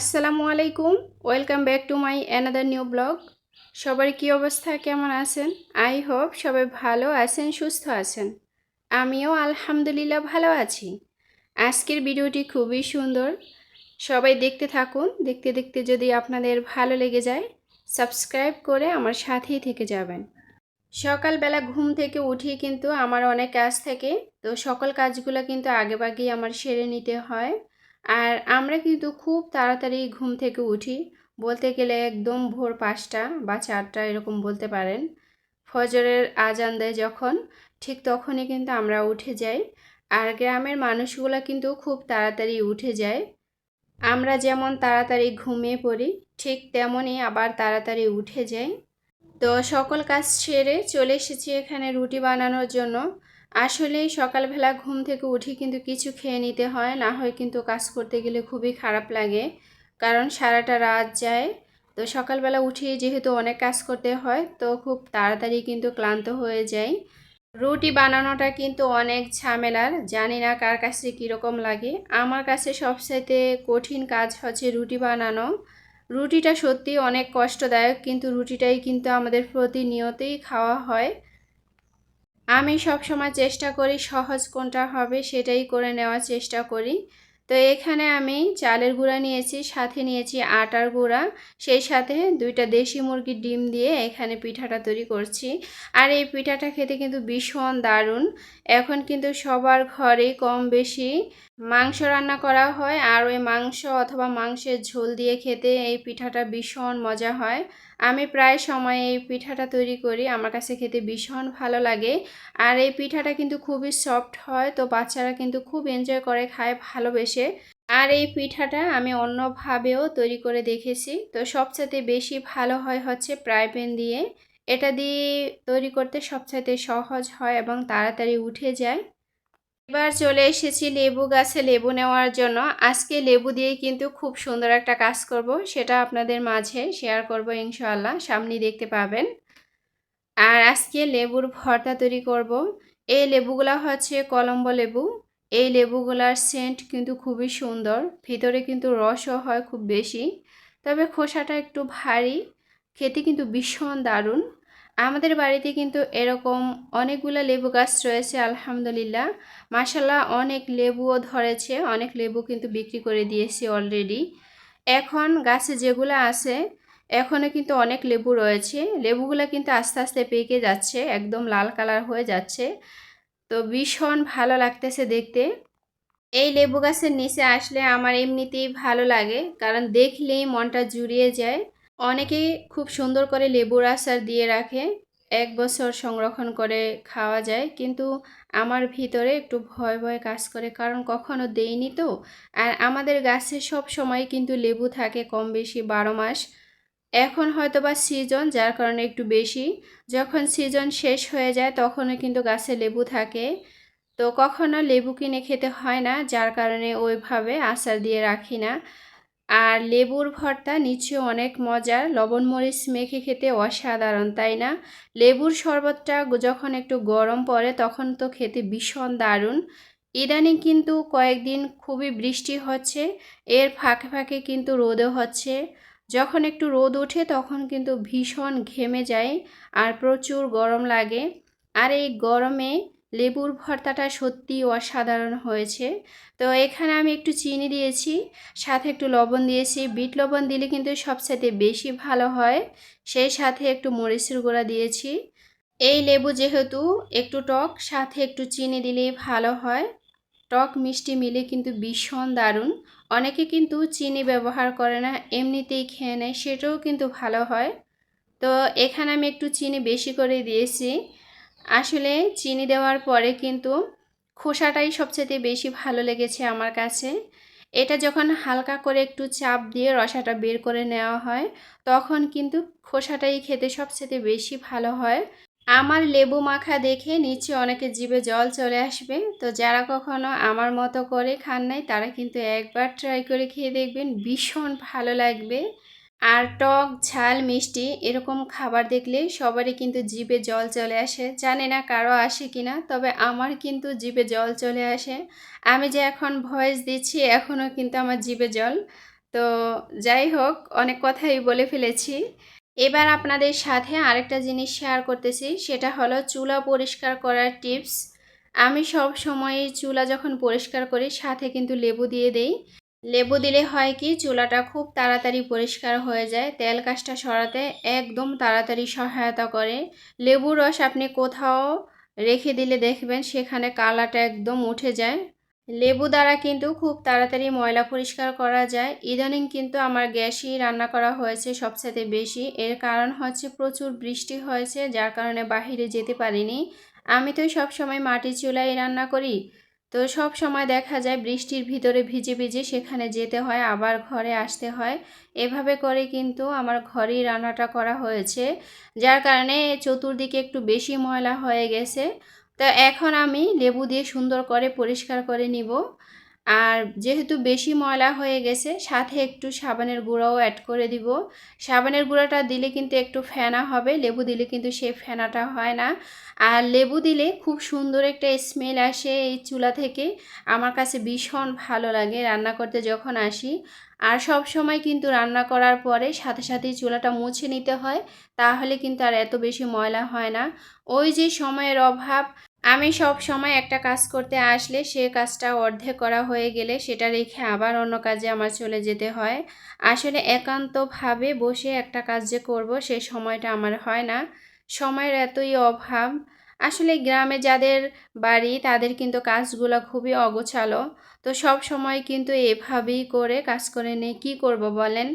আসসালামু আলাইকুম। Welcome back to my another new blog সবার কী অবস্থা? কেমন আছেন? আই হোপ সবাই ভালো আছেন, সুস্থ আছেন। আমিও আলহামদুলিল্লাহ ভালো আছি। আজকের ভিডিওটি খুবই সুন্দর। সবাই দেখতে থাকুন। দেখতে দেখতে যদি আপনাদের ভালো লেগে যায় সাবস্ক্রাইব করে আমার সাথেই থেকে যাবেন। সকালবেলা ঘুম থেকে উঠি কিন্তু আমার অনেক কাজ থাকে। তো সকল কাজগুলো কিন্তু আগেভাগেই আমার সেরে নিতে হয়। আর আমরা কিন্তু খুব তাড়াতাড়ি ঘুম থেকে উঠি। বলতে গেলে একদম ভোর পাঁচটা বা চারটা এরকম বলতে পারেন। ফজরের আজান দেয় যখন, ঠিক তখনই কিন্তু আমরা উঠে যাই। আর গ্রামের মানুষগুলো কিন্তু খুব তাড়াতাড়ি উঠে যায়। আমরা যেমন তাড়াতাড়ি ঘুমিয়ে পড়ি, ঠিক তেমনই আবার তাড়াতাড়ি উঠে যাই। তো সকল কাজ সেরে চলে এসেছি এখানে রুটি বানানোর জন্য। আসলে সকালবেলা ঘুম থেকে উঠি কিন্তু কিছু খেয়ে নিতে হয়, না হয় কিন্তু কাজ করতে গেলে খুবই খারাপ লাগে। কারণ সারাটা রাত যায়, তো সকালবেলা উঠে যেহেতু অনেক কাজ করতে হয়, তো খুব তাড়াতাড়ি কিন্তু ক্লান্ত হয়ে যাই। রুটি বানানোটা কিন্তু অনেক ঝামেলার, জানি না কার কাছে কীরকম লাগে। আমার কাছে সবচাইতে কঠিন কাজ হচ্ছে রুটি বানানো। রুটিটা সত্যি অনেক কষ্টদায়ক, কিন্তু রুটিটাই কিন্তু আমাদের প্রতিনিয়তই খাওয়া হয়। আমি সবসময় চেষ্টা করি সহজ কোনটা হবে সেটাই করে নেওয়ার চেষ্টা করি। তো এখানে আমি চালের গুঁড়া নিয়েছি, সাথে নিয়েছি আটার গুঁড়া, সেই সাথে দুইটা দেশি মুরগির ডিম দিয়ে এখানে পিঠাটা তৈরি করছি। আর এই পিঠাটা খেতে কিন্তু ভীষণ দারুণ। এখন কিন্তু সবার ঘরে কম বেশি মাংস রান্না করা হয় আর ওই মাংস অথবা মাংসের ঝোল দিয়ে খেতে এই পিঠাটা ভীষণ মজা হয়। আমি প্রায় সময় এই পিঠাটা তৈরি করি, আমার কাছে খেতে ভীষণ ভালো লাগে আর এই পিঠাটা কিন্তু খুবই সফট হয়, তো বাচ্চারা কিন্তু খুব এনজয় করে, খায়, ভালোবেসে। আর এই পিঠাটা আমি অন্যভাবেও তৈরি করে দেখেছি, তো সবচাইতে বেশি ভালো হয় হচ্ছে ফ্রাই প্যান দিয়ে। এটা দিয়ে তৈরি করতে সবচাইতে সহজ হয় এবং তাড়াতাড়ি উঠে যায়। এবার চলে এসেছি লেবু গাছে লেবু নেওয়ার জন্য। আজকে লেবু দিয়ে কিন্তু খুব সুন্দর একটা কাজ করব, সেটা আপনাদের মাঝে শেয়ার করব ইনশাআল্লাহ সামনে দেখতে পাবেন। আর আজকে লেবুর ভর্তা তৈরি করব। এই লেবুগুলা হচ্ছে কলম্বো লেবু। এই লেবুগুলার সেন্ট কিন্তু খুবই সুন্দর, ভিতরে কিন্তু রসও হয় খুব বেশি। তবে খোসাটা একটু ভারী, খেতে কিন্তু ভীষণ দারুণ। আমাদের বাড়িতে কিন্তু এরকম অনেকগুলো লেবু গাছ রয়েছে, আলহামদুলিল্লাহ। মাসাল্লাহ অনেক লেবুও ধরেছে, অনেক লেবু কিন্তু বিক্রি করে দিয়েছি অলরেডি এখন গাছে যেগুলো আছে এখনও কিন্তু অনেক লেবু রয়েছে। লেবুগুলো কিন্তু আস্তে আস্তে পেকে যাচ্ছে, একদম লাল কালার হয়ে যাচ্ছে। তো ভীষণ ভালো লাগতেছে দেখতে। এই লেবু গাছের নিচে আসলে আমার এমনিতেই ভালো লাগে, কারণ দেখলেই মনটা জুড়িয়ে যায়। অনেকেই খুব সুন্দর করে লেবুর আচার দিয়ে রাখে, এক বছর সংরক্ষণ করে খাওয়া যায়। কিন্তু আমার ভিতরে একটু ভয় ভয় কাজ করে, কারণ কখনো দেইনি তো। আর আমাদের গাছে সব সময় কিন্তু লেবু থাকে কম বেশি বারো মাস। এখন হয়তো বা সিজন যার কারণে একটু বেশি। যখন সিজন শেষ হয়ে যায়, তখনও কিন্তু গাছে লেবু থাকে। তো কখনো লেবু কিনে খেতে হয় না, যার কারণে ওইভাবে আচার দিয়ে রাখি না। আর লেবুর ভর্তা নিচে অনেক মজার লবণ, মরিচ মেখে খেতে অসাধারণ, তাই না? লেবুর শরবতটা যখন একটু গরম পড়ে তখন তো খেতে ভীষণ দারুণ। ইদানিং কিন্তু কয়েকদিন খুবই বৃষ্টি হচ্ছে, এর ফাঁকে ফাঁকে কিন্তু রোদও হচ্ছে। যখন একটু রোদ ওঠে তখন কিন্তু ভীষণ ঘেমে যায় আর প্রচুর গরম লাগে। আর এই গরমে লেবুর ভর্তাটা সত্যি অসাধারণ হয়েছে। তো এখানে আমি একটু চিনি দিয়েছি, সাথে একটু লবণ দিয়েছি। বিট লবণ দিলে কিন্তু সবসাথে বেশি ভালো হয়। সেই সাথে একটু মরিচের গুঁড়া দিয়েছি। এই লেবু যেহেতু একটু টক, সাথে একটু চিনি দিলেই ভালো হয়। টক মিষ্টি মিলে কিন্তু ভীষণ দারুণ। অনেকে কিন্তু চিনি ব্যবহার করে না, এমনিতেই খেয়ে নেয়, সেটাও কিন্তু ভালো হয়। তো এখানে আমি একটু চিনি বেশি করে দিয়েছি। আসলে চিনি দেওয়ার পরে কিন্তু খোসাটাই সবচেয়ে বেশি ভালো লেগেছে আমার কাছে। এটা যখন হালকা করে একটু চাপ দিয়ে রসাটা বের করে নেওয়া হয়, তখন কিন্তু খোসাটাই খেতে সবচেয়ে বেশি ভালো হয়। আমার লেবু মাখা দেখে নিচে অনেকে জিভে জল চলে আসবে, তো যারা কখনো আমার মতো করে খান নাই, তারা কিন্তু একবার ট্রাই করে খেয়ে দেখবেন, ভীষণ ভালো লাগবে। আর টক, ঝাল, মিষ্টি এরকম খাবার দেখলে সবারই কিন্তু জিভে জল চলে আসে। জানি না কারও আসে কিনা, তবে আমার কিন্তু জিভে জল চলে আসে। আমি যে এখন ভয়েস দিচ্ছি এখনও কিন্তু আমার জিভে জল। তো যাই হোক, অনেক কথাই বলে ফেলেছি। এবার আপনাদের সাথে আরেকটা জিনিস শেয়ার করতেছি, সেটা হলো চুলা পরিষ্কার করার টিপস আমি সব সময় চুলা যখন পরিষ্কার করি, সাথে কিন্তু লেবু দিয়ে দেই। লেবু দিলে হয় কি, চুলাটা খুব তাড়াতাড়ি পরিষ্কার হয়ে যায়, তেল কাজটা সরাতে একদম তাড়াতাড়ি সহায়তা করে। লেবুর রস আপনি কোথাও রেখে দিলে দেখবেন সেখানে কালাটা একদম উঠে যায়। লেবু দ্বারা কিন্তু খুব তাড়াতাড়ি ময়লা পরিষ্কার করা যায়। ইদানিং কিন্তু আমার গ্যাসই রান্না করা হয়েছে সবচেয়ে বেশি। এর কারণ হচ্ছে প্রচুর বৃষ্টি হয়েছে, যার কারণে বাহিরে যেতে পারিনি। আমি তো সবসময় মাটির চুলায় রান্না করি। তো সব সময় দেখা যায় বৃষ্টির ভিতরে ভিজে ভিজে সেখানে যেতে হয়, আবার ঘরে আসতে হয়। এভাবে করে কিন্তু আমার ঘরেই রান্নাটা করা হয়েছে, যার কারণে চতুর্দিকে একটু বেশি ময়লা হয়ে গেছে। তো এখন আমি লেবু দিয়ে সুন্দর করে পরিষ্কার করে নিব। আর যেহেতু বেশি ময়লা হয়ে গেছে, সাথে একটু সাবানের গুঁড়োও অ্যাড করে দিব। সাবানের গুঁড়োটা দিলে কিন্তু একটু ফেনা হবে, লেবু দিলে কিন্তু সেই ফেনাটা হয় না। আর লেবু দিলে খুব সুন্দর একটা স্মেল আসে এই চুলা থেকে। আমার কাছে ভীষণ ভালো লাগে রান্না করতে যখন আসি। আর সব সময় কিন্তু রান্না করার পরে সাথে সাথেই চুলাটা মুছে নিতে হয়, তাহলে কিন্তু আর এত বেশি ময়লা হয় না। ওই যে সময়ের অভাব আমি সব সময় একটা কাজ করতে আসলে সে কাজটা অর্ধেক করা হয়ে গেলে সেটা রেখে আবার অন্য কাজে আমার চলে যেতে হয়। আসলে একান্তভাবে বসে একটা কাজ যে করব সে সময়টা আমার হয় না। সময়ের এতই অভাব। আসলে গ্রামে যাদের বাড়ি তাদের কিন্তু কাজগুলো খুবই অগোছালো। তো সব সময় কিন্তু এভাবেই করে কাজ করে নেই কী করব বলেন?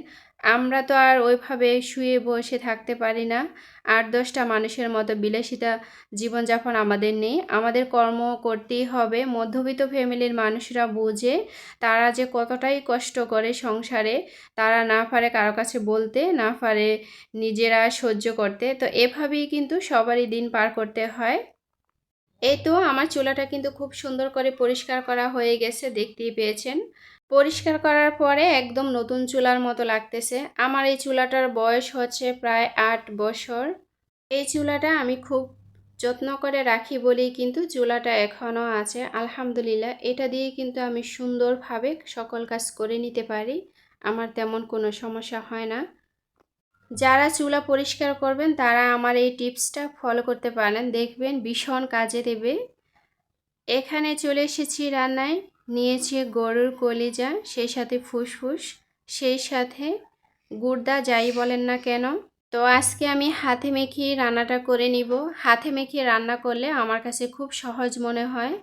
আমরা তো আর ওইভাবে শুয়ে বসে থাকতে পারি না। আট দশটা মানুষের মতো বিলাসিতা জীবনযাপন আমাদের নেই। আমাদের কর্ম করতেই হবে। মধ্যবিত্ত ফ্যামিলির মানুষরা বোঝে তারা যে কতটাই কষ্ট করে সংসারে। তারা না পারে কারও কাছে বলতে, না পারে নিজেরা সহ্য করতে। তো এভাবেই কিন্তু সবারই দিন পার করতে হয়। এই তো আমার চুলাটা কিন্তু খুব সুন্দর করে পরিষ্কার করা হয়ে গেছে, দেখতেই পেয়েছেন। পরিষ্কার করার পরে একদম নতুন চুলার মতো লাগতেছে। আমার এই চুলাটার বয়স হচ্ছে প্রায় আট বছর। এই চুলাটা আমি খুব যত্ন করে রাখি বলেই কিন্তু চুলাটা এখনও আছে। আলহামদুলিল্লাহ, এটা দিয়ে কিন্তু আমি সুন্দরভাবে সকল কাজ করে নিতে পারি। আমার তেমন কোনো সমস্যা হয় না। যারা চুলা পরিষ্কার করবেন, তারা আমার এই টিপসটা ফলো করতে পারেন। দেখবেন ভীষণ কাজে দেবে। এখানে চলে এসেছি রান্নায়। নিয়েছি গরুর কলিজা সেই সাথে ফুসফুস সেই সাথে গুড়দা যাই বলেন না কেন। তো আজকে আমি হাতে মেখে রান্নাটা করে নিব। হাতে মেখে রান্না করলে আমার কাছে খুব সহজ মনে হয়।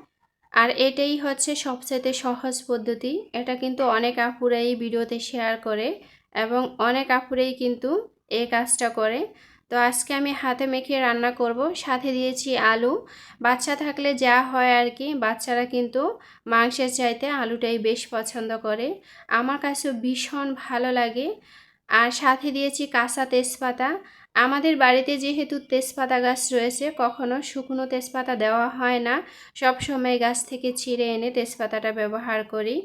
আর এটাই হচ্ছে সবচেয়ে সহজ পদ্ধতি। এটা কিন্তু অনেক আপুরাই ভিডিওতে শেয়ার করে এবং অনেক আপুরেই কিন্তু এই কাজটা করে। তো আজকে আমি হাতে মেখে রান্না করব। সাথে দিয়েছি আলু। বাচ্চা থাকলে যা হয় আর কি, বাচ্চারা কিন্তু মাংসের চাইতে আলুটাই বেশ পছন্দ করে। আমার কাছেও ভীষণ ভালো লাগে। আর সাথে দিয়েছি কাঁচা তেজপাতা। আমাদের বাড়িতে যেহেতু তেজপাতা গাছ রয়েছে, কখনো শুকনো তেজপাতা দেওয়া হয় না। সব সময় গাছ থেকে ছিঁড়ে এনে তেজপাতাটা ব্যবহার করি।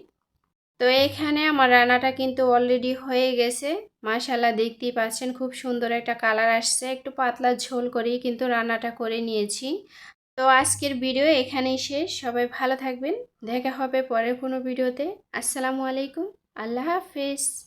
তো এখানে আমার রান্নাটা কিন্তু অলরেডি হয়ে গেছে। মাশাল্লাহ দেখতেই পাচ্ছেন, খুব সুন্দর একটা কালার আসছে। একটু পাতলা ঝোল করেই কিন্তু রান্নাটা করে নিয়েছি। তো আজকের ভিডিও এখানেই শেষ। সবাই ভালো থাকবেন। দেখা হবে পরের কোনো ভিডিওতে আসসালামু আলাইকুম। আল্লাহ হাফেজ।